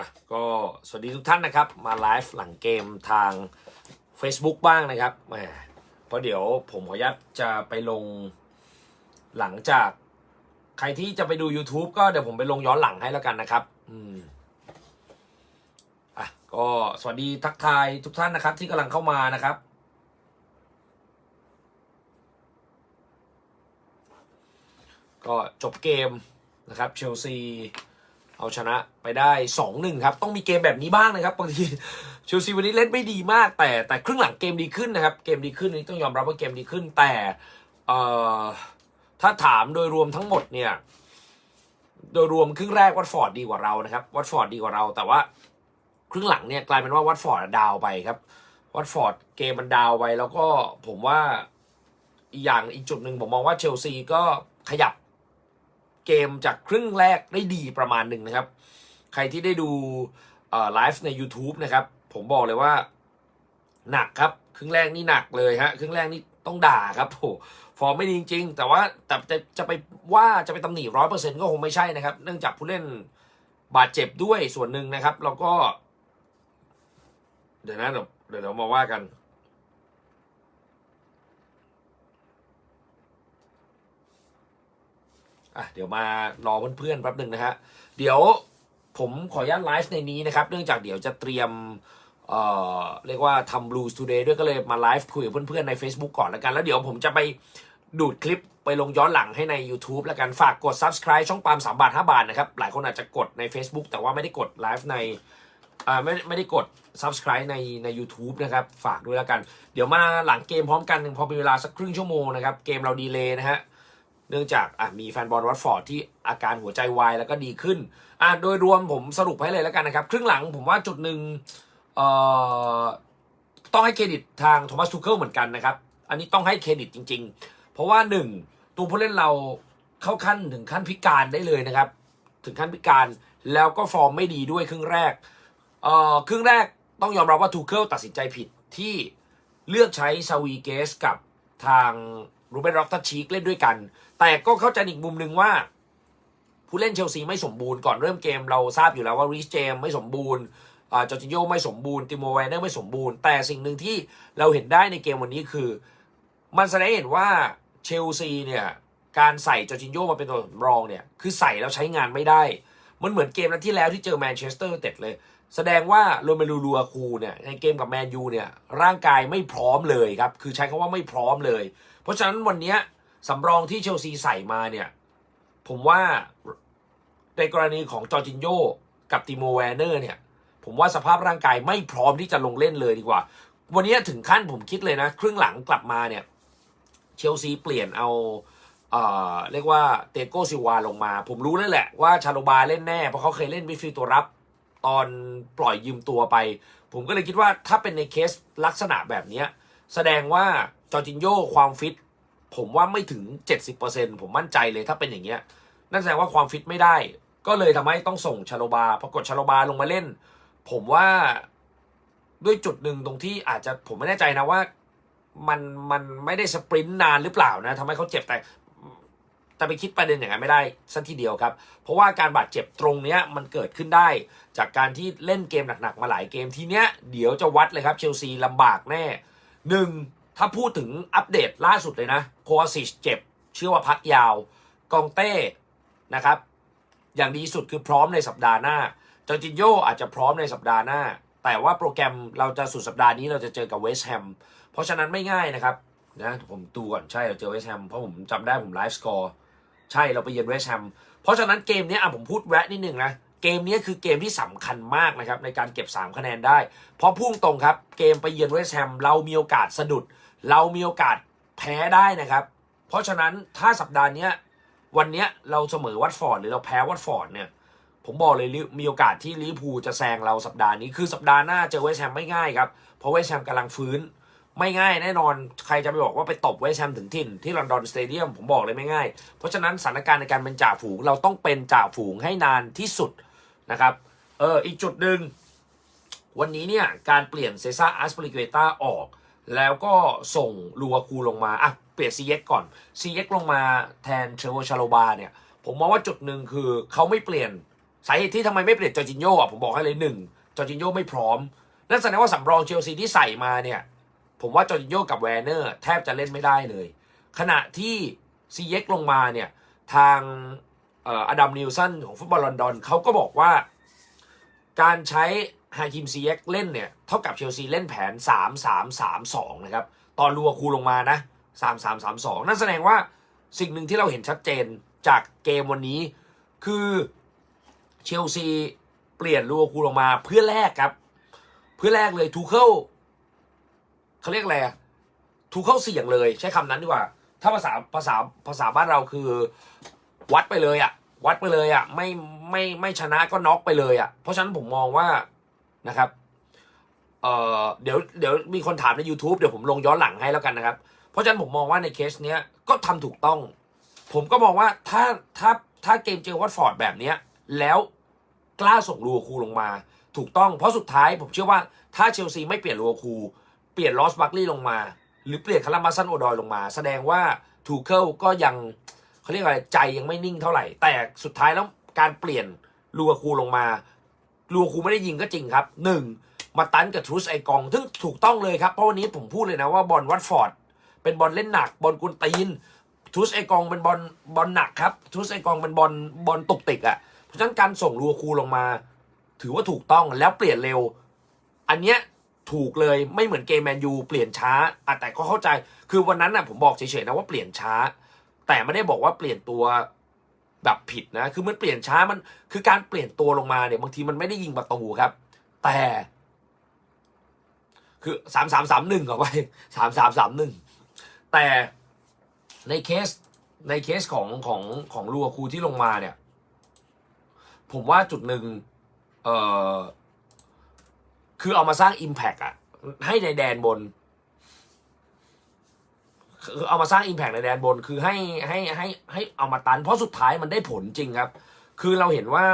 อะก็สวัสดีทุกท่านนะครับ มาไลฟ์หลังเกมทาง Facebook บ้างนะครับแหมเพราะเดี๋ยวผมขออนุญาตจะไปลงหลังจาก ใครที่จะไปดู YouTube ก็เดี๋ยวผมไปลงย้อนหลังให้แล้วกันนะครับ อืมอะก็สวัสดีทักทายทุกท่านนะครับ ที่กำลังเข้ามานะครับก็จบเกมนะครับเชลซี เอาชนะไปได้สองหนึ่งครับ ต้องมีเกมแบบนี้บ้างนะครับบางทีเชลซีวันนี้เล่นไม่ดีมาก แต่แต่ครึ่งหลังเกมดีขึ้นนะครับ เกมดีขึ้นนี่ต้องยอมรับว่าเกมดีขึ้น แต่เอ่อถ้าถามโดยรวมทั้งหมดเนี่ยโดยรวมครึ่งแรกวัตฟอร์ดดีกว่าเรานะครับวัตฟอร์ดดีกว่าเรา แต่ว่าครึ่งหลังเนี่ยกลายเป็นว่าวัตฟอร์ดดาวไปครับวัตฟอร์ดเกมมันดาวไปแล้วก็ผมว่าอีกอย่างอีกจุดหนึ่งผมมองว่าเชลซีก็ขยับ เกมจากครึ่งแรกได้ดีประมาณหนึ่งนะครับ ใครที่ได้ดูไลฟ์ใน YouTube นะครับ ผมบอกเลยว่าหนักครับ ครึ่งแรกนี่หนักเลยฮะครึ่งแรกนี่ต้องด่าครับโหฟอร์มไม่ดีจริง ๆ แต่ว่าแต่จะจะไปว่าจะไปตำหนิร้อยเปอร์เซ็นต์ก็คงไม่ใช่นะครับ เนื่องจากผู้เล่นบาดเจ็บด้วยส่วนหนึ่งนะครับ แล้วก็ เดี๋ยวนะเดี๋ยวเดี๋ยวเรามาว่ากัน อะเดี๋ยวมารอเพื่อนๆแป๊บหนึ่งนะฮะ เดี๋ยวผมขออนุญาตไลฟ์ในนี้นะครับ เนื่องจากเดี๋ยวจะเตรียม เอ่อ เรียกว่าทำ Blues Today ด้วยก็เลยมาไลฟ์คุยกับเพื่อนๆ ใน Facebook ก่อนแล้วกัน แล้วเดี๋ยวผมจะไปดูดคลิปไปลงย้อนหลังให้ใน YouTube แล้วกัน ฝากกด Subscribe ช่องปาล์มบาท5บาทนะครับ หลายคนอาจจะกดใน Facebook แต่ว่าไม่ได้กดไลฟ์ในอ่าไม่ไม่ได้กด subscribe ในใน YouTube นะครับ ฝากด้วยแล้วกัน เดี๋ยวมาหลังเกมพร้อมกันพอเป็นเวลาสักครึ่งชั่วโมงนะครับ เกมเราดีเลย์นะฮะ เนื่องจากมีแฟนบอลวัตฟอร์ดที่อาการหัวใจวายแล้วก็ดีขึ้นอะโดยรวมผมสรุปให้เลยแล้วกันนะครับ ครึ่งหลังผมว่าจุดหนึ่งต้องให้เครดิตทางโทมัสทูเคิลเหมือนกันนะครับ อันนี้ต้องให้เครดิตจริง ๆ เพราะว่าหนึ่งตัวผู้เล่นเราเข้าขั้นถึงขั้นพิการได้เลยนะครับ ถึงขั้นพิการแล้วก็ฟอร์มไม่ดีด้วยครึ่งแรกเอ่อครึ่งแรกต้องยอมรับว่าทูเคิลตัดสินใจผิดที่เลือกใช้ซาวีเกสกับทางรูเบนร็อกตัชชีกเล่นด้วยกัน แต่ก็เข้าใจอีกมุมหนึ่งว่า ผู้เล่นเชลซีไม่สมบูรณ์ก่อนเริ่มเกมเราทราบอยู่แล้วว่าริชเจมไม่สมบูรณ์จอร์จิโยไม่สมบูรณ์ติโมแวนเนอร์ไม่สมบูรณ์ แต่สิ่งหนึ่งที่เราเห็นได้ในเกมวันนี้คือ มันแสดงเห็นว่าเชลซีเนี่ยการใส่จอร์จิโยมาเป็นตัวสำรองเนี่ยคือใส่แล้วใช้งานไม่ได้ มันเหมือนเกมนัดที่แล้วที่เจอแมนเชสเตอร์เต็ดเลย แสดงว่าโรเมลูลูอาคูเนี่ยในเกมกับแมนยูเนี่ยร่างกายไม่พร้อมเลยครับคือใช้คำว่าไม่พร้อมเลย เพราะฉะนั้นวันนี้ สำรองที่เชลซีใส่มาเนี่ย ผมว่าในกรณีของจอร์จินโยกับติโมแวนเนอร์เนี่ย ผมว่าสภาพร่างกายไม่พร้อมที่จะลงเล่นเลยดีกว่า วันนี้ถึงขั้นผมคิดเลยนะ ครึ่งหลังกลับมาเนี่ย เชลซีเปลี่ยนเอาเอ่อเรียกว่าเตโกซิวาลงมา ผมรู้แล้วแหละว่าชาโลบาเล่นแน่ เพราะเขาเคยเล่นมิดฟิลด์ตัวรับ ตอนปล่อยยืมตัวไป ผมก็เลยคิดว่าถ้าเป็นในเคสลักษณะแบบนี้แสดงว่าจอร์จินโยความฟิต ผมว่าไม่ถึง 70%ผมมั่นใจเลยถ้าเป็นอย่างเงี้ยนั่นแสดงว่าความฟิตไม่ได้ ก็เลยทำให้ต้องส่งชาโลบาพอกดชาโลบาลงมาเล่น ผมว่าด้วยจุดหนึ่งตรงที่อาจจะผมไม่แน่ใจนะว่ามันมันไม่ได้สปรินต์นานหรือเปล่านะทำให้เขาเจ็บแต่แต่ไปคิดประเด็นอย่างนั้นไม่ได้สักทีเดียวครับ เพราะว่าการบาดเจ็บตรงเนี้ยมันเกิดขึ้นได้ จากการที่เล่นเกมหนักๆมาหลายเกมทีเนี้ยเดี๋ยวจะวัดเลยครับเชลซีลำบากแน่หนึ่ง ถ้าพูดถึงอัปเดตล่าสุดเลยนะ โควาซิชเจ็บ เชื่อว่าพักยาว กองเต้นะครับ อย่างดีสุดคือพร้อมในสัปดาห์หน้าจอร์จินโยอาจจะพร้อมในสัปดาห์หน้า แต่ว่าโปรแกรมเราจะสุดสัปดาห์นี้เราจะเจอกับเวสต์แฮม เพราะฉะนั้นไม่ง่ายนะครับนะผมดูก่อนใช่เราเจอเวสต์แฮม เพราะผมจำได้ผมไลฟ์สกอร์ใช่เราไปเยือนเวสต์แฮม เพราะฉะนั้นเกมนี้อะผมพูดแวะนิดนึงนะเกมนี้คือเกมที่สำคัญมากนะครับในการเก็บ 3 คะแนนได้ เพราะพุ่งตรงครับ เกมไปเยือนเวสต์แฮมเรามีโอกาสสะดุด เรามีโอกาสแพ้ได้นะครับ เพราะฉะนั้นถ้าสัปดาห์นี้วันนี้เราเสมอวัตฟอร์ดหรือเราแพ้วัตฟอร์ดเนี่ยผมบอกเลยมีโอกาสที่ลิเวอร์พูลจะแซงเราสัปดาห์นี้คือสัปดาห์หน้าเจอเวสแฮมไม่ง่ายครับเพราะเวสแฮมกำลังฟื้นไม่ง่ายแน่นอนใครจะไปบอกว่าไปตบเวสแฮมถึงถิ่นที่ลอนดอนสเตเดียมผมบอกเลยไม่ง่าย เพราะฉะนั้นสถานการณ์ในการเป็นจ่าฝูงเราต้องเป็นจ่าฝูงให้นานที่สุดนะครับเอออีกจุดหนึ่งวันนี้เนี่ยการเปลี่ยนเซซ่าอัสปริเกตาออก แล้วก็ส่งลูอาคูลงมาอะเปลี่ยนซีเอ็กก่อนซีเอ็กลงมาแทนเทรเวอร์ชาโลบาเนี่ยผมมองว่าจุดหนึ่งคือเขาไม่เปลี่ยนสาเหตุที่ทำไมไม่เปลี่ยนจอร์จินโญ่ะผมบอกให้เลยหนึ่งจอร์จินโญ่ไม่พร้อมนั่นแสดงว่าสำรองเชลซีที่ใส่มาเนี่ยผมว่าจอร์จินโญ่กับแวนเนอร์แทบจะเล่นไม่ได้เลย ขณะที่ซีเย็กลงมาเนี่ยทางเอ่ออดัมนิวสันของฟุตบอลลอนดอนเขาก็บอกว่า การใช้ ฮาคิมซีเย็กเล่นเนี่ย เท่ากับเชลซีเล่นแผน 3 3 3 2 นะครับ ตอนลัวคูลงมานะ 3 3 3 2 นั่นแสดงว่าสิ่งหนึ่งที่เราเห็นชัดเจนจากเกมวันนี้ คือเชลซีเปลี่ยนลัวคูลงมาเพื่อแลกครับ เพื่อแลกเลยทูเคิลเขาเรียกอะไรทูเคิลเสี่ยงเลย ใช้คำนั้นดีกว่า ถ้าภาษาภาษาภาษาบ้านเราคือวัดไปเลยอะวัดไปเลยอะไม่ไม่ไม่ชนะก็น็อกไปเลยอะเพราะฉะนั้นผมมองว่า นะครับเอ่อเดี๋ยวเดี๋ยวมีคนถามใน YouTube เดี๋ยวผมลงย้อนหลังให้แล้วกันนะครับ เพราะฉะนั้นผมมองว่าในเคสเนี้ยก็ทำถูกต้อง ผมก็มองว่าถ้าถ้าถ้าเกมเจอวัตฟอร์ดแบบเนี้ยแล้วกล้าส่งลูคูลงมา ถูกต้องเพราะสุดท้ายผมเชื่อว่าถ้าเชลซีไม่เปลี่ยนลูคูเปลี่ยนลอสบัคลี่ลงมา หรือเปลี่ยนคารามาซันโอดอยลงมา แสดงว่าทูเคิลก็ยังเขาเรียกอะไรใจยังไม่นิ่งเท่าไหร่ แต่สุดท้ายแล้วการเปลี่ยนลูคูลงมา ลูคูไม่ได้ยิงก็จริงครับหนึ่งมาตันกับทรูสไอกอง ซึ่งถูกต้องเลยครับ เพราะวันนี้ผมพูดเลยนะว่าบอลวัตฟอร์ดเป็นบอลเล่นหนัก บอลกุนตีนทูสไอกองเป็นบอลบอลหนักครับทูสไอกองเป็นบอลบอลตกติกอะ่ะเพราะฉะนั้นการส่งลูคูลงมา ถือว่าถูกต้องแล้วเปลี่ยนเร็ว อันเนี้ยถูกเลยไม่เหมือนเกมแมนยูเปลี่ยนช้าอะแต่ก็เข้าใจคือวันนั้นน่ะผมบอกเฉยๆนะว่าเปลี่ยนช้า แต่ไม่ได้บอกว่าเปลี่ยนตัว แบบผิดนะ คือมันเปลี่ยนช้ามันคือการเปลี่ยนตัวลงมาเนี่ยบางทีมันไม่ได้ยิงประตูครับ แต่ คือสามสามสามหนึ่งเอาไว้สามสามสามหนึ่งแต่ในเคสในเคสของของของลูอาคูที่ลงมาเนี่ย ผมว่าจุดหนึ่งเอ่อคือเอามาสร้าง Impact อะให้ในแดนบน คือเอามาสร้าง Impact ในแดนบนคือให้ให้ให้ให้เอามาตัน เพราะสุดท้ายมันได้ผลจริงครับ คือเราเห็นว่า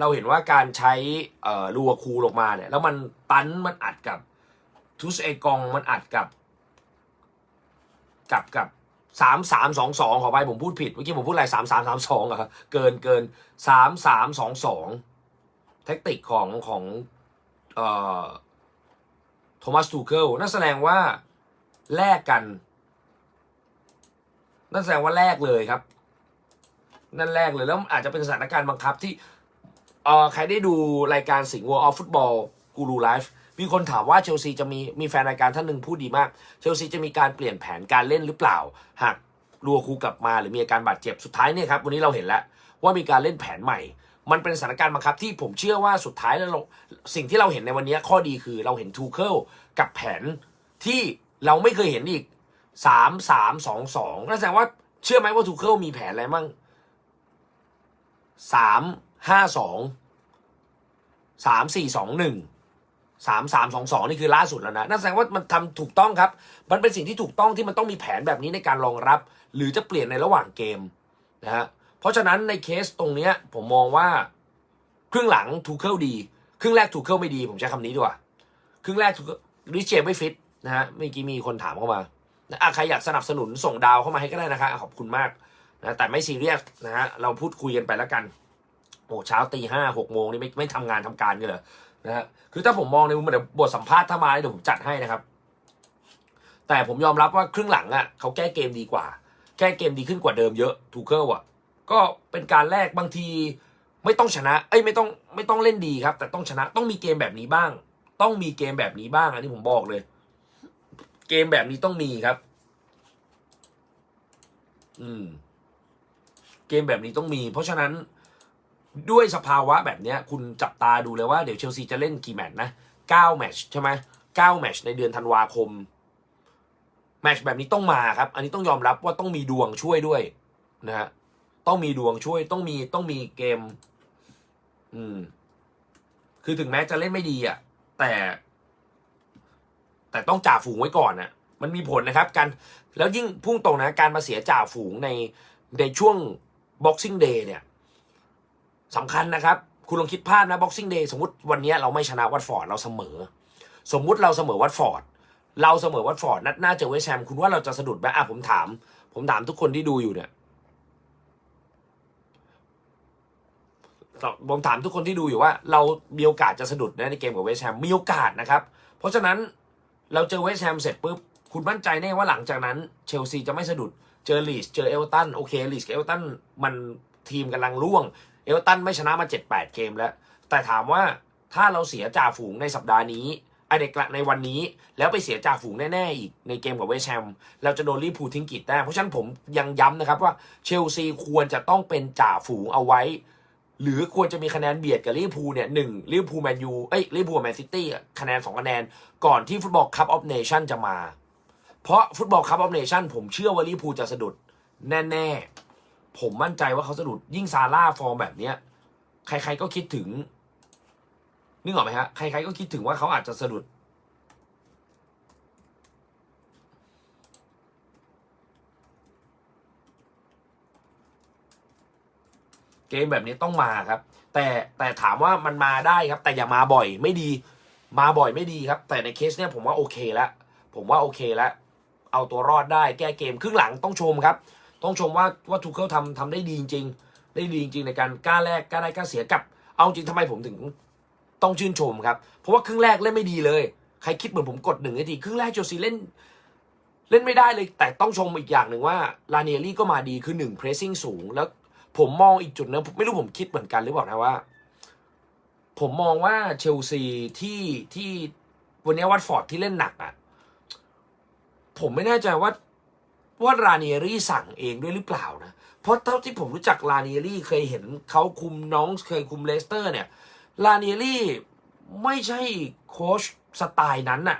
เราเห็นว่าการใช้เอ่อลูอาคูลงมาเนี่ย แล้วมันตันมันอัดกับทุสเอกองมันอัดกับ กับกับสามสามสองสองขอไปผมพูดผิดเมื่อกี้ผมพูดอะไรสามสามสามสองอะเกินเกินสามสามสองสองเทคนิคของของเอ่อโทมัสทูเคิลนั่นแสดงว่าแลกกัน นั่นแสดงว่าแลกเลยครับ นั่นแรกเลยแล้วอาจจะเป็นสถานการณ์บังคับที่เอ่อใครได้ดูรายการสิงห์วอลอฟฟุตบอลกูรูไลฟ์มีคนถามว่าเชลซีจะมีมีแฟนรายการท่านหนึ่งพูดดีมาก เชลซีจะมีการเปลี่ยนแผนการเล่นหรือเปล่า หากลัวคูกลับมาหรือมีอาการบาดเจ็บสุดท้ายเนี่ยครับ วันนี้เราเห็นแล้วว่ามีการเล่นแผนใหม่ มันเป็นสถานการณ์บังคับที่ผมเชื่อว่าสุดท้ายแล้วสิ่งที่เราเห็นในวันนี้ข้อดีคือเราเห็นทูเคิลกับแผนที่เราไม่เคยเห็นอีก สามสามสองสองนั่นแสดงว่าเชื่อไหมว่าทูเคิลมีแผนอะไรมั่งสามห้าสองสามสี่สองหนึ่งสามสามสองสองนี่คือล่าสุดแล้วนะนั่นแสดงว่ามันทำถูกต้องครับ มันเป็นสิ่งที่ถูกต้องที่มันต้องมีแผนแบบนี้ในการรองรับ หรือจะเปลี่ยนในระหว่างเกมนะฮะเพราะฉะนั้นในเคสตรงเนี้ยผมมองว่าครึ่งหลังทูเคิลดี ครึ่งแรกทูเคิลไม่ดี ผมใช้คำนี้ดีกว่า ครึ่งแรกทูริเจไม่ฟิตนะฮะเมื่อกี้มีคนถามเข้ามา อะใครอยากสนับสนุนส่งดาวเข้ามาให้ก็ได้นะคะขอบคุณมากนะแต่ไม่ซีเรียสนะฮะเราพูดคุยกันไปแล้วกันโอ้เช้าตีห้าหกโมงนี่ไม่ไม่ทำงานทำการกันเหรอนะฮะคือถ้าผมมองในมุมเดี๋ยวบทสัมภาษณ์ถ้ามาเดี๋ยวผมจัดให้นะครับ แต่ผมยอมรับว่าครึ่งหลังอะเขาแก้เกมดีกว่า แก้เกมดีขึ้นกว่าเดิมเยอะทูเคิลอะก็เป็นการแลกบางทีไม่ต้องชนะ เอ้ยไม่ต้องไม่ต้องเล่นดีครับ แต่ต้องชนะต้องมีเกมแบบนี้บ้าง ต้องมีเกมแบบนี้บ้างอันนี้ผมบอกเลย เกมแบบนี้ต้องมีครับ อืม เกมแบบนี้ต้องมี เพราะฉะนั้นด้วยสภาวะแบบเนี้ยคุณจับตาดูเลยว่าเดี๋ยวเชลซีจะเล่นกี่แมตช์นะเก้าแมตช์ใช่ไหมเก้าแมตช์ในเดือนธันวาคม แมตช์แบบนี้ต้องมาครับ อันนี้ต้องยอมรับว่าต้องมีดวงช่วยด้วยนะฮะต้องมีดวงช่วยต้องมีต้องมีเกม อืม คือถึงแม้จะเล่นไม่ดีอะ แต่ แต่ต้องจ่าฝูงไว้ก่อนน่ะมันมีผลนะครับการแล้วยิ่งพุ่งตรงนะการมาเสียจ่าฝูงในในช่วง Boxing Day เนี่ยสำคัญนะครับ คุณลองคิดภาพนะ Boxing Day สมมติวันนี้เราไม่ชนะวัตฟอร์ดเราเสมอ สมมุติเราเสมอวัตฟอร์ดเราเสมอวัตฟอร์ดนัดหน้าเจอเวสแฮมคุณว่าเราจะสะดุดไหมอะผมถาม ผมถามทุกคนที่ดูอยู่เนี่ยผมถามทุกคนที่ดูอยู่ว่า เรามีโอกาสจะสะดุดนะในเกมกับเวสแฮมมีโอกาสนะครับ เพราะฉะนั้น เราเจอเวสต์แฮมเสร็จปุ๊บ คุณมั่นใจแน่ว่าหลังจากนั้น เชลซีจะไม่สะดุด เจอลีสเจอเอลตันโอเคลีสกับเอลตันมันทีมกำลังร่วง เอลตันไม่ชนะมา 7-8 เกมแล้ว แต่ถามว่าถ้าเราเสียจ่าฝูงในสัปดาห์นี้ไอเด็กในวันนี้ แล้วไปเสียจ่าฝูงแน่ ๆ อีกในเกมกับเวสแฮมเราจะโดนร์พูทิ้งกีดแต้เพราะฉะนั้นผมยังย้ำนะครับว่าเชลซีควรจะต้องเป็นจ่าฝูงเอาไว้ หรือควรจะมีคะแนนเบียดกับลิเวอร์พูลเนี่ยหนึ่งลิเวอร์พูลแมนยูเอ้ยลิเวอร์พูลแมนซิตี้คะแนนสองคะแนนก่อนที่ฟุตบอลคัพออฟเนชั่นจะมา เพราะฟุตบอลคัพออฟเนชั่นผมเชื่อว่าลิเวอร์พูลจะสะดุดแน่ๆ ผมมั่นใจว่าเขาสะดุดยิ่งซาร่าฟอร์มแบบเนี้ยใครๆก็คิดถึงนึกออกไหมฮะใครๆก็คิดถึงว่าเขาอาจจะสะดุด เกมแบบนี้ต้องมาครับ แต่แต่ถามว่ามันมาได้ครับ แต่อย่ามาบ่อยไม่ดี มาบ่อยไม่ดีครับ แต่ในเคสเนี้ยผมว่าโอเคแล้วผมว่าโอเคแล้วเอาตัวรอดได้แก้เกมครึ่งหลังต้องชมครับ ต้องชมว่าว่าทูเคิลทำทำได้ดีจริงๆได้ดีจริงในการกล้าแลกกล้าได้กล้าเสียกับ เอาจริงทำไมผมถึงต้องชื่นชมครับ เพราะว่าครึ่งแรกเล่นไม่ดีเลย ใครคิดเหมือนผมกดหนึ่งนาทีครึ่งแรกเจลซีเล่นเล่นไม่ได้เลย แต่ต้องชมอีกอย่างหนึ่งว่าลาเนียรี่ก็มาดีคือหนึ่งเพรสซิ่งสูง แล้ว ผมมองอีกจุดนึงไม่รู้ผมคิดเหมือนกันหรือเปล่านะว่า ผมมองว่าเชลซีที่ที่วันนี้วัตฟอร์ดที่เล่นหนักอะ ผมไม่แน่ใจว่าว่าราเนียรี่สั่งเองด้วยหรือเปล่านะ เพราะเท่าที่ผมรู้จักลาเนียรี่เคยเห็นเขาคุมน้องเคยคุมเลสเตอร์ เนี่ยลาเนียรี่ไม่ใช่โค้ชสไตล์นั้นน่ะ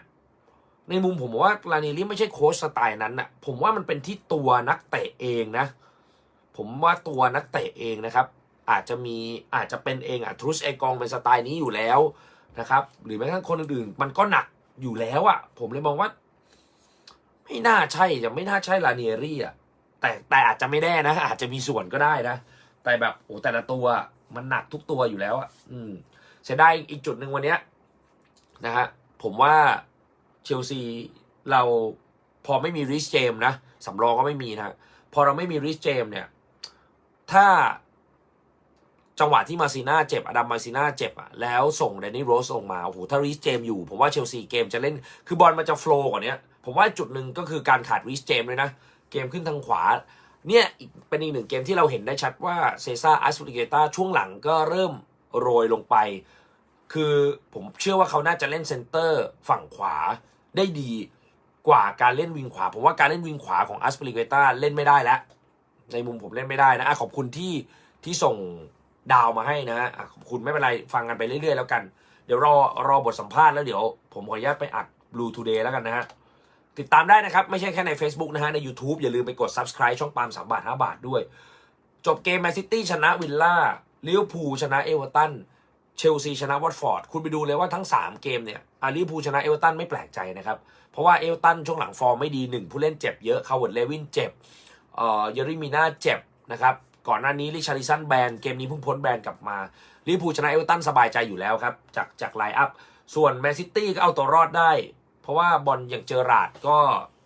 ในมุมผมว่าลาเนียรี่ไม่ใช่โค้ชสไตล์นั้นน่ะ ผมว่ามันเป็นที่ตัวนักเตะเองนะ ผมว่าตัวนักเตะเองนะครับ อาจจะมีอาจจะเป็นเองอะทรุสเอกองเป็นสไตล์นี้อยู่แล้วนะครับ หรือแม้กระทั่งคนอื่นๆมันก็หนักอยู่แล้วอะ ผมเลยมองว่า ไม่น่าใช่จะไม่น่าใช่ลาเนียรี่อะแต่แต่อาจจะไม่แน่นะ อาจจะมีส่วนก็ได้นะ แต่แบบโอ้แต่ละตัวมันหนักทุกตัวอยู่แล้วอะ อืมเสียดายอีกจุดหนึ่งวันเนี้ยนะฮะผมว่าเชลซีเราพอไม่มีริสเจมนะสำรองก็ไม่มีนะ พอเราไม่มีริสเจมเนี่ย ถ้าจังหวะที่มาซีน่าเจ็บ อดัมมาซีน่าเจ็บอะแล้วส่งแดนนี่โรสลงมา โอ้โห ถ้าริสเจมอยู่ ผมว่าเชลซีเกมจะเล่น คือบอลมันจะโฟล์กว่านี้ผมว่าจุดหนึ่งก็คือการขาดริสเจมเลยนะ เกมขึ้นทางขวา เนี่ยอีกเป็นอีกหนึ่งเกมที่เราเห็นได้ชัดว่าเซซ่าอัสปริเกตาช่วงหลังก็เริ่มโรยลงไป คือผมเชื่อว่าเขาน่าจะเล่นเซนเตอร์ฝั่งขวาได้ดีกว่าการเล่นวิงขวา ผมว่าการเล่นวิงขวาของอัสปริเกตาเล่นไม่ได้แล้ว ในมุมผมเล่นไม่ได้นะอะขอบคุณที่ที่ส่งดาวมาให้นะฮะอะขอบคุณไม่เป็นไรฟังกันไปเรื่อยๆ แล้วกัน เดี๋ยวรอรอบทสัมภาษณ์แล้วเดี๋ยวผมขออนุญาตไปอัด Blue Today แล้วกันนะฮะติดตามได้นะครับ ไม่ใช่แค่ใน Facebook นะฮะ ใน YouTube อย่าลืมไปกด Subscribe ช่องปาล์ม3บาท5บาทด้วย จบเกมแมนซิตี้ชนะวิลล่าลิเวอร์พูลชนะเอเวอร์ตันเชลซีชนะวัตฟอร์ดคุณไปดูเลยว่าทั้ง 3 เกมเนี่ยอาลิเวอร์พูลชนะเอเวอร์ตันไม่แปลกใจนะครับ เพราะว่าเอเวอร์ตันช่วงหลังฟอร์มไม่ดีหนึ่งผู้เล่นเจ็บเยอะคาวร์ดเลวินเจ็บ เอ่อเยอริมีนาเจ็บนะครับก่อนหน้านี้ลิชาริสันแบนเกมนี้เพิ่งพ้นแบนกลับมาลิพูชนะเอเวอร์ตันสบายใจอยู่แล้วครับ จากจากไลน์อัพ ส่วนแมนซิตี้ก็เอาตัวรอดได้ เพราะว่าบอลอย่างเจอราดก็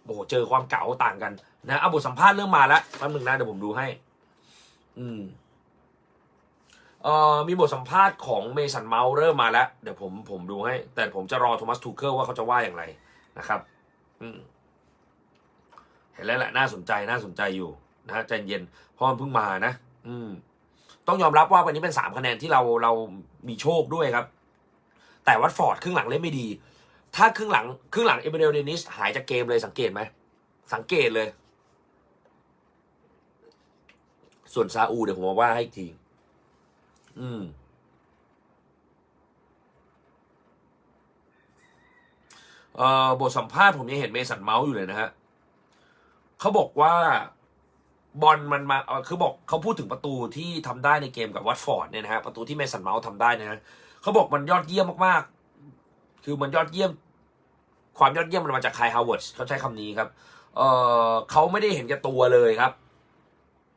โอ้โหเจอความเก่าต่างกันนะเอาบทสัมภาษณ์เริ่มมาแล้วแป๊บหนึงนะเดี๋ยวผมดูให้ อืมเอ่อมีบทสัมภาษณ์ของเมสันเมาเริ่มมาแล้ว เดี๋ยวผมผมดูให้ แต่ผมจะรอโทมัสทูเคิลว่าเขาจะว่าอย่างไรนะครับ อืม เห็นแล้วแหละน่าสนใจน่าสนใจอยู่นะฮะใจเย็นเพราะมันเพิ่งมานะ อืม ต้องยอมรับว่าวันนี้เป็นสามคะแนนที่เราเรามีโชคด้วยครับ แต่วัตฟอร์ดครึ่งหลังเล่นไม่ดี ถ้าครึ่งหลังครึ่งหลังเอเบเดลเดนิสหายจากเกมเลยสังเกตไหมสังเกตเลย ส่วนซาอูเดี๋ยวผมมาว่าให้อีกทีอืมเอ่อบทสัมภาษณ์ผมยังเห็นเมสันเมาส์อยู่เลยนะฮะ เขาบอกว่าบอลมันมาคือบอกเขาพูดถึงประตูที่ทำได้ในเกมกับวัตฟอร์ดเนี่ยนะฮะประตูที่เมสันเมาส์ทำได้นยนะเขาบอกมันยอดเยี่ยมมากๆ คือมันยอดเยี่ยม ความยอดเยี่ยมมันมาจากไคลฮาวเวิร์ดเขาใช้คำนี้ครับเอ่อเขาไม่ได้เห็นแก่ตัวเลยครับ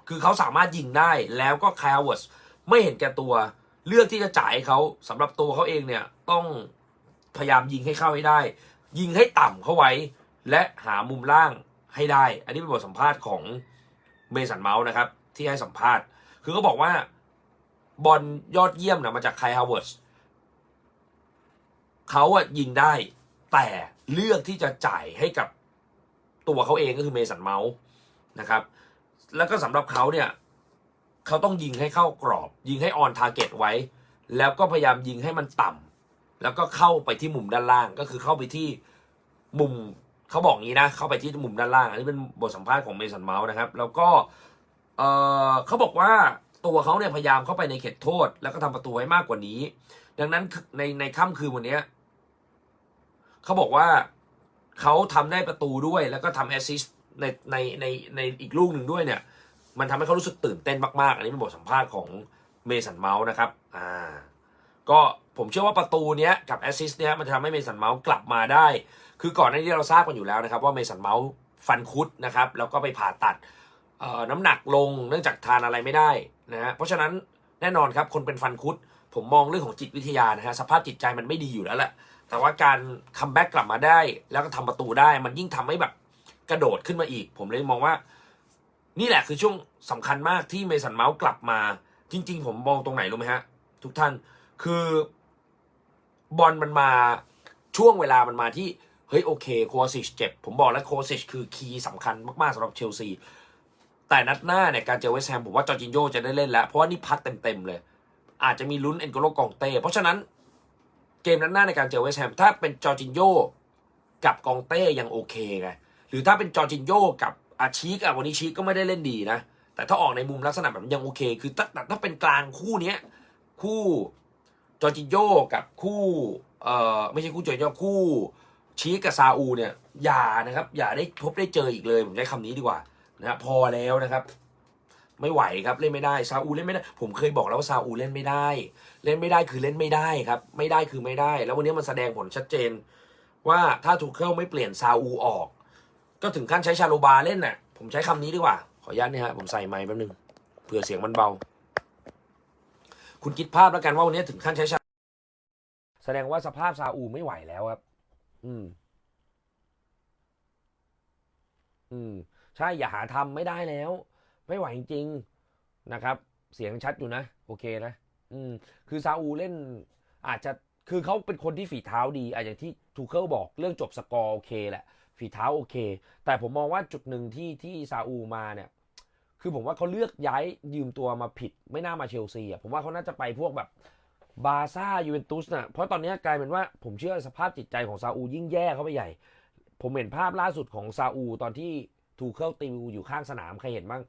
คือเขาสามารถยิงได้แล้วก็ไคลฮาวเวิร์ดไม่เห็นแก่ตัว เลือกที่จะจ่ายเขาสำหรับตัวเขาเองเนี่ยต้องพยายามยิงให้เข้าให้ได้ ยิงให้ต่ำเข้าไว้ และหามุมล่าง ให้ได้ อันนี้เป็นบทสัมภาษณ์ของเมสันเมาส์นะครับ ที่ให้สัมภาษณ์ คือเขาบอกว่าบอลยอดเยี่ยมนะมาจากไคฮาวเวิร์สเขาอะยิงได้แต่เลือกที่จะจ่ายให้กับตัวเขาเองก็คือเมสันเมาส์นะครับ แล้วก็สำหรับเขาเนี่ยเขาต้องยิงให้เข้ากรอบ ยิงให้ออนทาร์เก็ตไว้ แล้วก็พยายามยิงให้มันต่ำแล้วก็เข้าไปที่มุมด้านล่างก็คือเข้าไปที่มุม เขาบอกงี้นะ เข้าไปที่มุมด้านล่าง อันนี้เป็นบทสัมภาษณ์ของเมสันเมาส์นะครับ แล้วก็เออเขาบอกว่าตัวเขาเนี่ยพยายามเข้าไปในเขตโทษ แล้วก็ทำประตูให้มากกว่านี้ ดังนั้นในในค่ำคืนวันเนี้ยเขาบอกว่าเขาทำได้ประตูด้วย แล้วก็ทำแอสซิสในในในในอีกลูกหนึ่งด้วยเนี่ย มันทำให้เขารู้สึกตื่นเต้นมาก ๆ อันนี้เป็นบทสัมภาษณ์ของเมสันเมาส์นะครับ อ่า ก็ผมเชื่อว่าประตูเนี้ยกับแอสซิสเนี้ยมันจะทำให้เมสันเมาส์กลับมาได้ คือก่อนหน้านี้เราทราบกันอยู่แล้วนะครับ ว่าเมสันเมาส์ฟันคุดนะครับ แล้วก็ไปผ่าตัดน้ำหนักลงเนื่องจากทานอะไรไม่ได้นะฮะเพราะฉะนั้นแน่นอนครับคนเป็นฟันคุด ผมมองเรื่องของจิตวิทยานะฮะสภาพจิตใจมันไม่ดีอยู่แล้วแหละแต่ว่าการคัมแบ็กกลับมาได้ แล้วก็ทำประตูได้มันยิ่งทำให้แบบกระโดดขึ้นมาอีก ผมเลยมองว่า นี่แหละคือช่วงสำคัญมากที่เมสันเมาส์กลับมา จริง ๆ ผมมองตรงไหนรู้ไหมฮะ ทุกท่านคือบอลมันมาช่วงเวลามันมาที่ เฮ้ยโอเคโคซิชเจ็บ ผมบอกแล้วโคซิชคือคีย์สำคัญมากๆสำหรับเชลซี แต่นัดหน้าเนี่ยการเจอเวสแฮมผมว่าจอร์จินโยจะได้เล่นแล้ว เพราะว่านี่พักเต็มๆเลย อาจจะมีลุ้นเอ็นโกโลกองเต้ เพราะฉะนั้นเกมนัดหน้าในการเจอเวสแฮมถ้าเป็นจอร์จินโยกับกองเต้ยังโอเคไงหรือถ้าเป็นจอร์จินโยกับอาชีกอะวันนี้ชีกก็ไม่ได้เล่นดีนะ แต่ถ้าออกในมุมลักษณะแบบนี้ยังโอเค คือถ้าแต่ถ้าเป็นกลางคู่เนี้ยคู่จอร์จินโยกับคู่เอ่อไม่ใช่คู่จอร์จินโยคู่ ชีกกับซาอูเนี่ยอย่านะครับ อย่าได้พบได้เจออีกเลย ผมใช้คำนี้ดีกว่านะพอแล้วนะครับ ไม่ไหวครับเล่นไม่ได้ซาอูเล่นไม่ได้ ผมเคยบอกแล้วว่าซาอูเล่นไม่ได้ เล่นไม่ได้คือเล่นไม่ได้ครับ ไม่ได้คือไม่ได้ แล้ววันนี้มันแสดงผลชัดเจน ว่าถ้าถูกเคลไม่เปลี่ยนซาอูออก ก็ถึงขั้นใช้ชาโลบาเล่นน่ะ ผมใช้คำนี้ดีกว่า ขออนุญาตเนี่ยฮะผมใส่ไมค์แป๊บนึงเผื่อเสียงมันเบา คุณคิดภาพแล้วกันว่าวันนี้ถึงขั้นใช้ชาแสดงว่าสภาพซาอูไม่ไหวแล้วครับ อืม อืม ใช่อย่าหาทำไม่ได้แล้ว ไม่ไหวจริงๆนะครับ เสียงชัดอยู่นะ โอเคนะ อืม คือซาอูเล่น อาจจะคือเขาเป็นคนที่ฝีเท้าดีอาจจะที่ทูเคิลบอกเรื่องจบสกอร์โอเคแหละ ฝีเท้าโอเค แต่ผมมองว่าจุดหนึ่งที่ที่ซาอูมาเนี่ย คือผมว่าเขาเลือกย้ายยืมตัวมาผิด ไม่น่ามาเชลซีอะผมว่าเขาน่าจะไปพวกแบบ บาซ่ายูเวนตุสน่ะเพราะตอนนี้กลายเป็นว่าผมเชื่อสภาพจิตใจของซาอูยิ่งแย่เข้าไปใหญ่ ผมเห็นภาพล่าสุดของซาอูตอนที่ทูกเคิลติวอยู่ข้างสนามใครเห็นบ้าง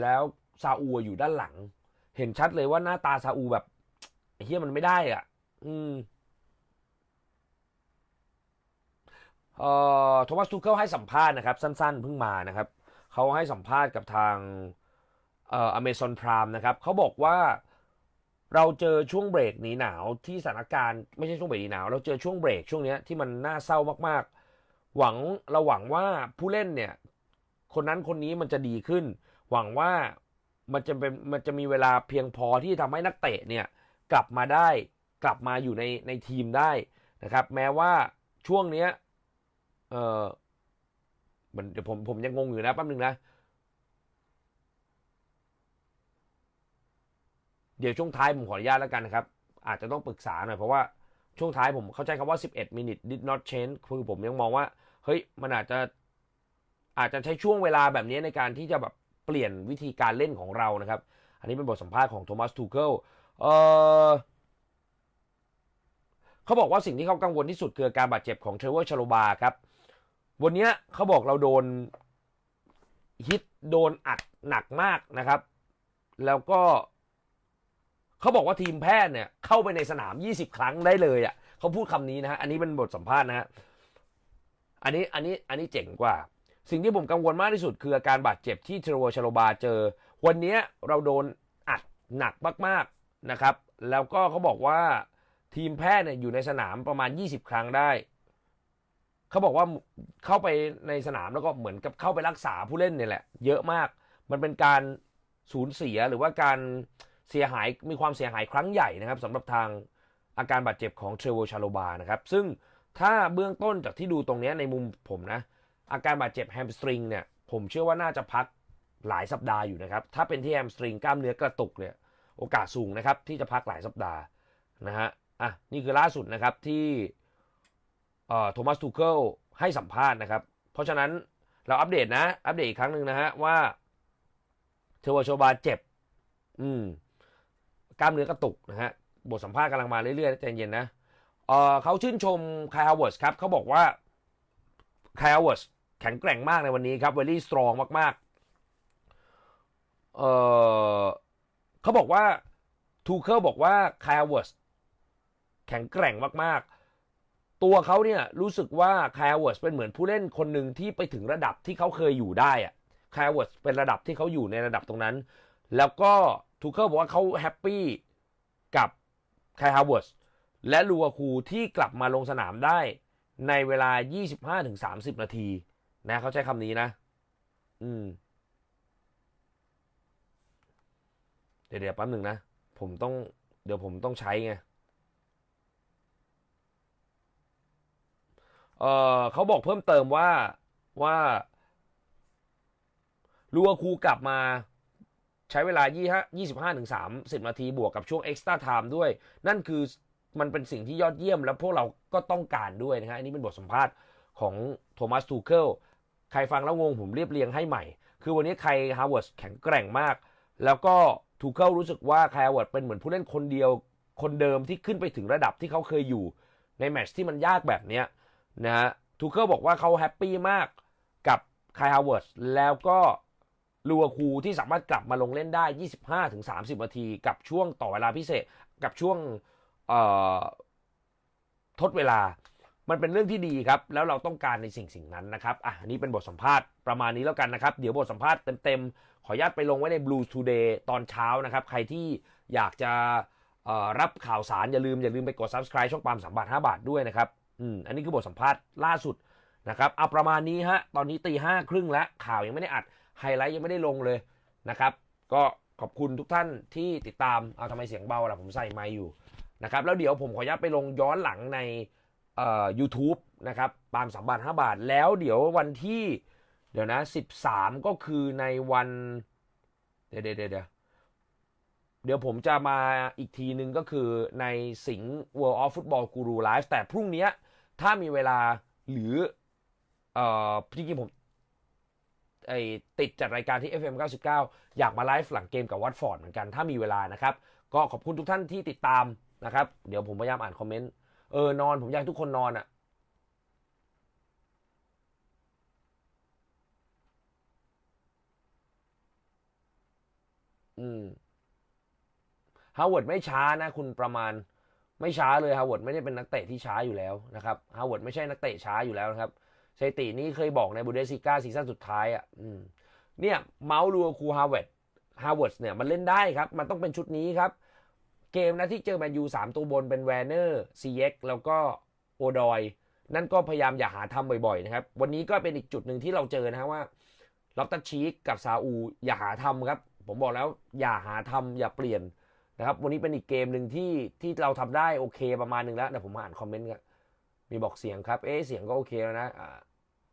แล้วซาอูอยู่ด้านหลัง เห็นชัดเลยว่าหน้าตาซาอูแบบเฮียมันไม่ได้อะ อืมเอ่อโทมัสทูเคิลให้สัมภาษณ์นะครับ สั้นๆเพิ่งมานะครับ เขาให้สัมภาษณ์กับทางเอ่ออเมซอนพรามนะครับเขาบอกว่า เราเจอช่วงเบรกหนีหนาวที่สถานการณ์ไม่ใช่ช่วงเบรกหนีหนาว เราเจอช่วงเบรกช่วงนี้ที่มันน่าเศร้ามากๆ หวังเราหวังว่าผู้เล่นเนี่ย คนนั้นคนนี้มันจะดีขึ้น หวังว่ามันจะเป็นมันจะมีเวลาเพียงพอที่ทำให้นักเตะเนี่ย กลับมาได้กลับมาอยู่ในในทีมได้นะครับ แม้ว่าช่วงเนี้ยเออมันเดี๋ยวผมผมยังงงอยู่นะแป๊บนึงนะ เดี๋ยวช่วงท้ายผมขออนุญาตแล้วกันนะครับ อาจจะต้องปรึกษาหน่อยเพราะว่าช่วงท้ายผมเข้าใจคำว่า 11 minute did not change คือผมยังมองว่า เฮ้ย มันอาจจะอาจจะใช้ช่วงเวลาแบบนี้ในการที่จะแบบเปลี่ยนวิธีการเล่นของเรานะครับ อันนี้เป็นบทสัมภาษณ์ของโทมัสทูเกิลเออเขาบอกว่าสิ่งที่เขากังวลที่สุดคือการบาดเจ็บของเทรเวอร์ชโลบาครับ วันนี้เขาบอกเราโดนฮิตโดนอัดหนักมากนะครับ แล้วก็ เขาบอกว่าทีมแพทย์เนี่ยเข้าไปในสนาม 20 ครั้งได้เลยอะ่ะเขาพูดคำนี้นะฮะอันนี้เป็นบทสัมภาษณ์นะฮะอันนี้อันนี้อันนี้เจ๋งกว่า สิ่งที่ผมกังวลมากที่สุดคืออาการบาดเจ็บที่เทรโวชโลบาเจอ วันนี้เราโดนอัดหนักมากๆนะครับ แล้วก็เขาบอกว่าทีมแพทย์เนี่ยอยู่ในสนามประมาณ 20 ครั้งได้ เขาบอกว่าเข้าไปในสนามแล้วก็เหมือนกับเข้าไปรักษาผู้เล่นเนี่ยแหละ เยอะมาก มันเป็นการสูญเสียหรือว่าการ เสียหายมีความเสียหายครั้งใหญ่นะครับสำหรับทางอาการบาดเจ็บของเทรโวชาโลบานะครับซึ่งถ้าเบื้องต้นจากที่ดูตรงนี้ในมุมผมนะ อาการบาดเจ็บแฮมสตริงเนี่ยผมเชื่อว่าน่าจะพักหลายสัปดาห์อยู่นะครับ ถ้าเป็นที่แฮมสตริงกล้ามเนื้อกระตุกเนี่ยโอกาสสูงนะครับ ที่จะพักหลายสัปดาห์นะฮะอะนี่คือล่าสุดนะครับที่เอ่อโทมัสทูเคิลให้สัมภาษณ์นะครับ เพราะฉะนั้นเราอัปเดตนะ อัปเดตอีกครั้งหนึ่งนะฮะว่าเทวโชบาเจ็บ อืม กล้ามเนื้อกระตุกนะฮะบทสัมภาษณ์กำลังมาเรื่อยๆใจเย็นนะเออเขาชื่นชมคายฮาวเวิร์สครับเขาบอกว่าคายฮาวเวิร์สแข็งแกร่งมากในวันนี้ครับเวลี่สตรองมากๆเออเขาบอกว่าทูเคิลบอกว่าคายฮาวเวิร์สแข็งแกร่งมากๆตัวเขาเนี่ยรู้สึกว่าคายฮาวเวิร์สเป็นเหมือนผู้เล่นคนหนึ่งที่ไปถึงระดับที่เขาเคยอยู่ได้อะคายฮาวเวิร์สเป็นระดับที่เขาอยู่ในระดับตรงนั้น แล้วก็ ทูเคิลบอกว่าเขาแฮปปี้กับคายฮาวเวิร์สและลูอาคูที่กลับมาลงสนามได้ในเวลา 25-30 นาที นะ เขาใช้คำนี้นะ อืม เดี๋ยวเดี๋ยวแป๊บหนึ่งนะ ผมต้อง เดี๋ยวผมต้องใช้ไง เออเขาบอกเพิ่มเติมว่าว่าลูอาคูกลับมา ใช้เวลา 25ถึง30 นาทีบวกกับช่วง extra time ด้วย นั่นคือมันเป็นสิ่งที่ยอดเยี่ยม และพวกเราก็ต้องการด้วยนะฮะอันนี้เป็นบทสัมภาษณ์ของโทมัสทูเคิลใครฟังแล้วงงผมเรียบเรียงให้ใหม่ คือวันนี้ใครฮาวเวิร์ดแข็งแกร่งมาก แล้วก็ทูเคิลรู้สึกว่าใครฮาวเวิร์ดเป็นเหมือนผู้เล่นคนเดียวคนเดิมที่ขึ้นไปถึงระดับที่เขาเคยอยู่ในแมตช์ที่มันยากแบบเนี้ยนะฮะทูเคิลบอกว่าเขาแฮปปี้มากกับคายฮาวเวิร์ดแล้วก็ ลูอาคูที่สามารถกลับมาลงเล่นได้ 25-30 นาที กับช่วงต่อเวลาพิเศษกับช่วงทดเวลา มันเป็นเรื่องที่ดีครับ แล้วเราต้องการในสิ่งสิ่งนั้นนะครับ อะนี่เป็นบทสัมภาษณ์ประมาณนี้แล้วกันนะครับ เดี๋ยวบทสัมภาษณ์เต็มๆ ขออนุญาตไปลงไว้ใน Blue Today ตอนเช้านะครับ ใครที่อยากจะรับข่าวสารอย่าลืมอย่าลืมไปกด subscribe ช่องปามสามบาทห้าบาทด้วยนะครับ อืม อันนี้คือบทสัมภาษณ์ล่าสุดนะครับ เอาประมาณนี้ฮะ ตอนนี้ตีห้าครึ่งแล้วข่าวยังไม่ได้อัด ไฮไลท์ยังไม่ได้ลงเลยนะครับ ก็ขอบคุณทุกท่านที่ติดตามเอาทำไมเสียงเบาล่ะผมใส่ไมค์อยู่นะครับแล้วเดี๋ยวผมขออนุญาตไปลงย้อนหลังในเอ่อ YouTube นะครับปาล์มสามบาทห้าบาท แล้วเดี๋ยววันที่ เดี๋ยวนะสิบสามก็คือในวัน เดี๋ยวเดี๋ยวเดี๋ยวเดี๋ยวผมจะมาอีกทีนึงก็คือในสิงห์ World of Football Guru Live แต่พรุ่งนี้ถ้ามีเวลาหรือเอ่อจริงๆผม ไอติดจัดรายการที่ FM 99 อยากมาไลฟ์หลังเกมกับวัตฟอร์ดเหมือนกันถ้ามีเวลานะครับ ก็ขอบคุณทุกท่านที่ติดตามนะครับ เดี๋ยวผมพยายามอ่านคอมเมนต์ เออนอนผมอยากทุกคนนอนอะ่ะอืมฮาวเวิร์ดไม่ช้านะ คุณประมาณไม่ช้าเลยฮาวเวิร์ดไม่ได้เป็นนักเตะที่ช้าอยู่แล้วนะครับฮาวเวิร์ดไม่ใช่นักเตะช้าอยู่แล้วนะครับ สถิตินี้เคยบอกในบูเดสซิก้าซีซั่นสุดท้ายอะเนี่ย เมาส์ลูคูฮาวเวิร์ดฮาวเวิร์ดเนี่ยมันเล่นได้ครับ มันต้องเป็นชุดนี้ครับ เกมนะที่เจอแมนยูสามตัวบนเป็นแวนเนอร์ซีเอ็กแล้วก็โอดอย นั่นก็พยายามอย่าหาทำบ่อยๆนะครับ วันนี้ก็เป็นอีกจุดหนึ่งที่เราเจอนะว่าล็อกตัชชีกกับซาอูอย่าหาทำครับ ผมบอกแล้วอย่าหาทำอย่าเปลี่ยนนะครับ วันนี้เป็นอีกเกมหนึ่งที่ที่เราทำได้โอเคประมาณหนึ่งแล้วเดี๋ยวผมอ่านคอมเมนต์กันมีบอกเสียงครับ เอ๊เสียงก็โอเคแล้วนะ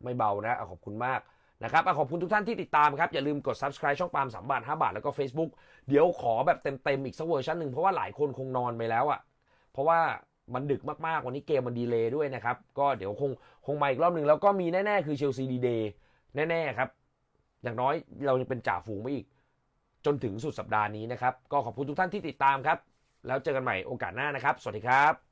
ไม่เบานะขอบคุณมากนะครับขอบคุณทุกท่านที่ติดตามครับ อย่าลืมกด subscribe ช่องปาล์มสามบาทห้าบาท แล้วก็ Facebook เดี๋ยวขอแบบเต็มๆอีกสักเวอร์ชันหนึ่งเพราะว่าหลายคนคงนอนไปแล้วอะ่ะ เพราะว่ามันดึกมากๆ วันนี้เกมมันดีเลย์ด้วยนะครับ ก็เดี๋ยวคงคงมาอีกรอบหนึ่งแล้วก็มีแน่ๆ คือเชลซีดีเดย์แน่ๆครับ อย่างน้อยเรายังเป็นจ่าฝูงไม่อีก จนถึงสุดสัปดาห์นี้นะครับ ก็ขอบคุณทุกท่านที่ติดตามครับ แล้วเจอกันใหม่โอกาสหน้านะครับ สวัสดีครับ